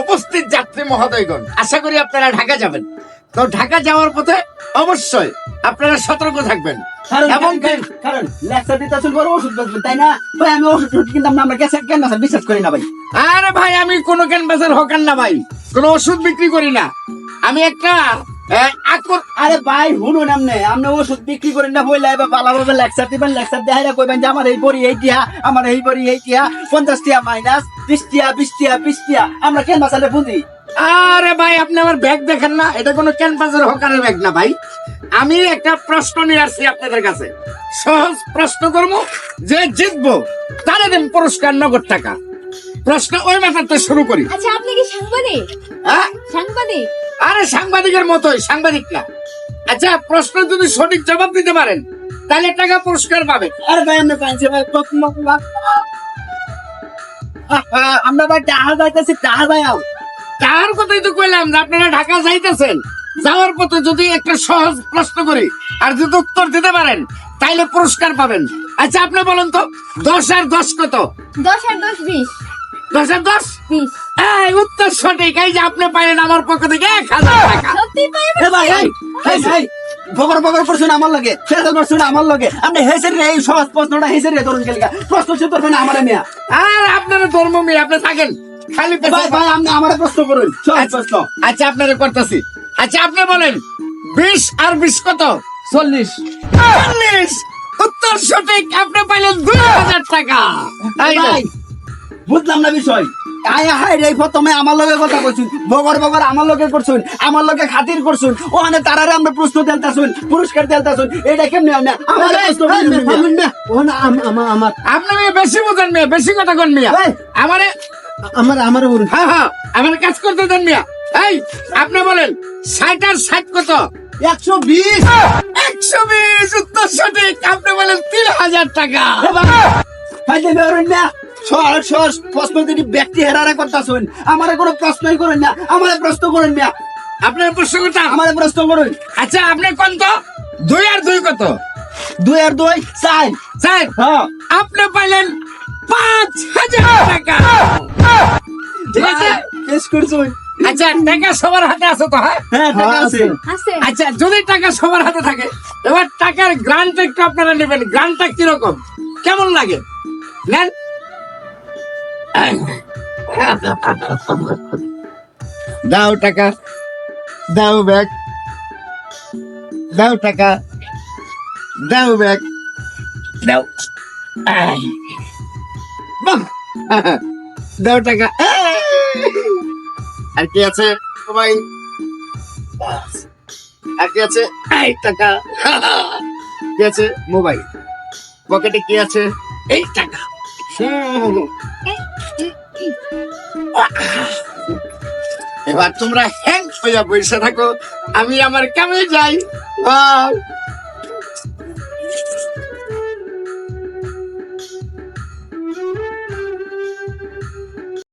উপস্থিত যাত্রী মহোদয়গণ আশা করি আপনারা ঢাকা যাবেন। তো ঢাকা যাওয়ার পথে অবশ্যই আপনারা সতর্ক থাকবেন। কারণ এবং কারণ কারণ লেকচার দিতে আসুন বড় ওষুধ বেচবেন তাই না? ভাই আমি ওষুধ না আমরা গ্যাসে কেন না বিশ্বাস করি না ভাই। আরে ভাই আমি কোনো ক্যানভাসের হকার না ভাই। কোনো ওষুধ বিক্রি করি না। আমি একটা আরে ভাই শুনুন আমনে আমনে ওষুধ বিক্রি করেন না বইলা এবার লেকচার দিবেন লেকচার দেখাইরা কইবেন যে আমার এই বড়ি এই টিয়া আমার এই বড়ি এই টিয়া পঞ্চাশ টিয়া মাইনাস টিয়া বিশ টিয়া বিশ টিয়া আমরা কেন বুঝি? আরে ভাই আপনি আমার ব্যাগ দেখেন না এটা কোনো ক্যানভাসের হকারের ব্যাগ না ভাই। আমি একটা প্রশ্ন নিয়ে আসছি আপনাদের কাছে। সহজ প্রশ্ন করব যে জিতবো তারে দেন পুরস্কার নগদ টাকা। প্রশ্ন ওই ব্যাপারটা শুরু করি। আচ্ছা আপনি কি সাংবাদিক? হ্যাঁ? সাংবাদিক? আরে সাংবাদিকের মতোই সাংবাদিক না। আচ্ছা প্রশ্ন যদি সঠিক জবাব দিতে পারেন তাহলে টাকা পুরস্কার পাবেন। আরে ভাই আমরা পাইছি ভাই আমরা ভাই টাহা যাইতেছি টাহা যাই আও। তার কথাই তো কইলাম যে আপনারা ঢাকা যাইতেছেন। যাওয়ার পথে যদি একটা সহজ প্রশ্ন করি আর যদি উত্তর দিতে পারেন তাইলে পুরস্কার পাবেন। আচ্ছা আপনি বলেন তো দশ আর দশ কত? দশ আর দশ বিশ। দশ দশ? এই উত্তর সঠিক। এই যে আপনি পাইলেন আমার পক্ষ থেকে এক হাজার টাকা। বগর বগর করছুন আমার লগে। ফেরাল করছুন আমার লগে। আপনি হেসের রে এই সহজ প্রশ্নটা হেসের রে ধরুন কেলিকা প্রশ্ন শুনতে পারবেন আমার মিয়া। আর আপনারা ধর্ম মেয়ে আপনি থাকেন। খালি ভাই ভাই আপনি আমার প্রশ্ন করুন। সহজ প্রশ্ন। আচ্ছা আপনারা করতেছি। আচ্ছা আপনি বলেন বিশ আর বিশ কত? চল্লিশ। চল্লিশ। উত্তর সঠিক আপনি পাইলেন দুই হাজার টাকা। বুঝলাম না বিষয়। আয় হাই রে প্রথমে আমার লগে কথা কইছুন বগর বগর আমার লগে করছুন আমার লগে খাতির করছুন ওখানে তারারে আমরা প্রশ্ন দেলতাছুন পুরস্কার দেলতাছুন এটা কেমনে হয় না আমার ওখানে আমার আমার আপনি বেশি বোঝেন মেয়ে বেশি কথা কন মিয়া! আমারে আমার আমার বলুন। হ্যাঁ হ্যাঁ আমার কাজ করতে দেন মিয়া। এই আপনি বলেন ষাট আর ষাট কত? একশো বিশ। একশো বিশ উত্তর সঠিক। আপনি বলেন তিন হাজার টাকা। বেরোন না সহজ প্রশ্ন যদি ব্যক্তি হেরারে করতাছুন আমার কোনো প্রশ্নই করেন না আমার প্রশ্ন করেন না আপনার প্রশ্ন করতাম আমার প্রশ্ন করুন। আচ্ছা আপনি কোন তো? দুই আর দুই কত? দুই আর দুই চার। স্যার হ্যাঁ। আপনি পাইলেন পাঁচ হাজার টাকা। ঠিক আছে? শেষ করছুন আচ্ছা টাকা সবার হাতে আছে তো হ্যাঁ? হ্যাঁ টাকা আছে। আছে। আচ্ছা যদি টাকা সবার হাতে থাকে এবার টাকার গ্রান্ট একটু আপনারা নেবেন। গ্রান্টটা কীরকম? কেমন লাগে? নেন। দাও টাকা, দাও ব্যাগ, দাও টাকা, দাও ব্যাগ। দাও! দাও টাকা। আর কি আছে? সবাই। আর কি আছে? এই টাকা। কি আছে? মোবাইল। পকেটে কি আছে? এই টাকা। এবার তোমরা হ্যাং হইয়া বসে থাকো আমি আমার কামে যাই বাই।